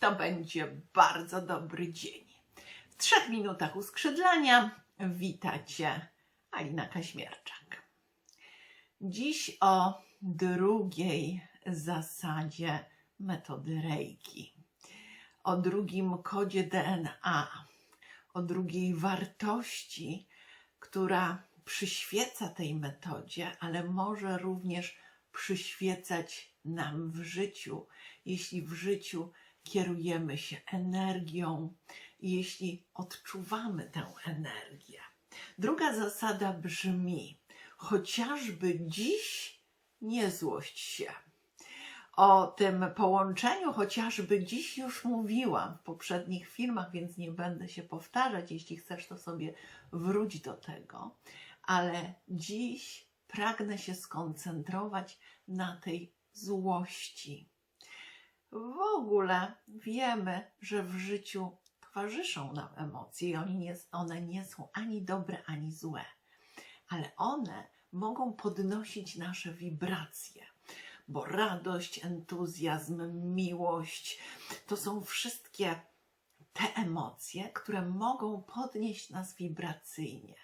to będzie bardzo dobry dzień. W trzech minutach uskrzydlania witacie Alina Kaśmierczak. Dziś o drugiej zasadzie metody Reiki, o drugim kodzie DNA, o drugiej wartości, która przyświeca tej metodzie, ale może również przyświecać nam w życiu, jeśli w życiu kierujemy się energią, jeśli odczuwamy tę energię. Druga zasada brzmi: chociażby dziś nie złość się. O tym połączeniu chociażby dziś już mówiłam w poprzednich filmach, więc nie będę się powtarzać. Jeśli chcesz, to sobie wróć do tego. Ale dziś pragnę się skoncentrować na tej złości. W ogóle wiemy, że w życiu towarzyszą nam emocje i nie, one nie są ani dobre, ani złe, ale one mogą podnosić nasze wibracje, bo radość, entuzjazm, miłość to są wszystkie te emocje, które mogą podnieść nas wibracyjnie.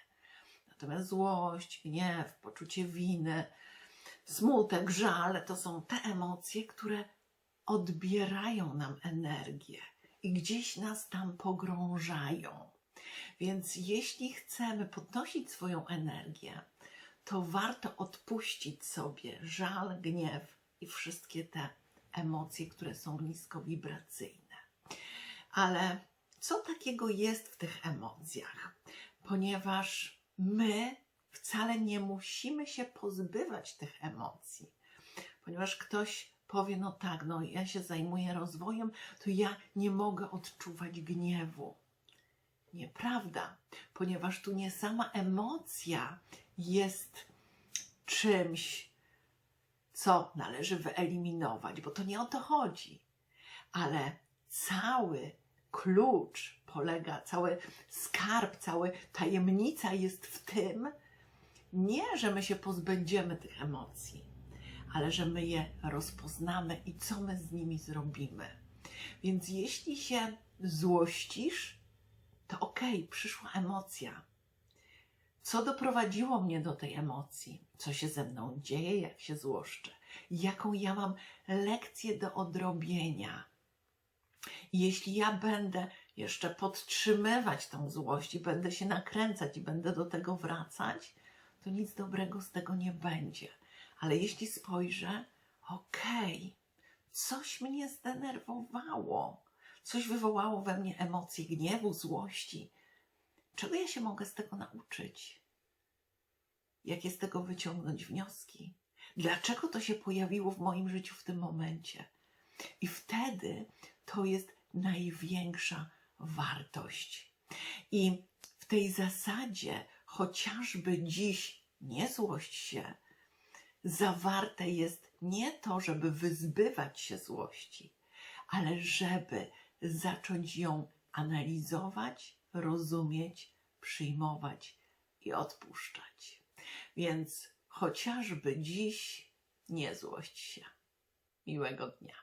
Natomiast złość, gniew, poczucie winy, smutek, żal to są te emocje, które odbierają nam energię i gdzieś nas tam pogrążają. Więc jeśli chcemy podnosić swoją energię, to warto odpuścić sobie żal, gniew i wszystkie te emocje, które są niskowibracyjne. Ale co takiego jest w tych emocjach? Ponieważ my wcale nie musimy się pozbywać tych emocji, ponieważ ktoś powie: No tak, no ja się zajmuję rozwojem, to ja nie mogę odczuwać gniewu. Nieprawda, ponieważ tu nie sama emocja jest czymś, co należy wyeliminować, bo to nie o to chodzi, ale cały klucz polega, cały skarb, cała tajemnica jest w tym, nie, że my się pozbędziemy tych emocji, ale że my je rozpoznamy i co my z nimi zrobimy. Więc jeśli się złościsz, to okej, okay, przyszła emocja. Co doprowadziło mnie do tej emocji? Co się ze mną dzieje, jak się złoszczę? Jaką ja mam lekcję do odrobienia? Jeśli ja będę jeszcze podtrzymywać tą złość i będę się nakręcać i będę do tego wracać, to nic dobrego z tego nie będzie. Ale jeśli spojrzę, okej, okay, coś mnie zdenerwowało, coś wywołało we mnie emocje gniewu, złości. Czego ja się mogę z tego nauczyć? Jakie z tego wyciągnąć wnioski? Dlaczego to się pojawiło w moim życiu w tym momencie? I wtedy to jest największa wartość. I w tej zasadzie, chociażby dziś nie złość się, zawarte jest nie to, żeby wyzbywać się złości, ale żeby zacząć ją analizować, rozumieć, przyjmować i odpuszczać. Więc chociażby dziś nie złość się. Miłego dnia.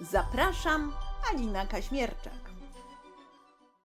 Zapraszam, Alina Kaśmierczak.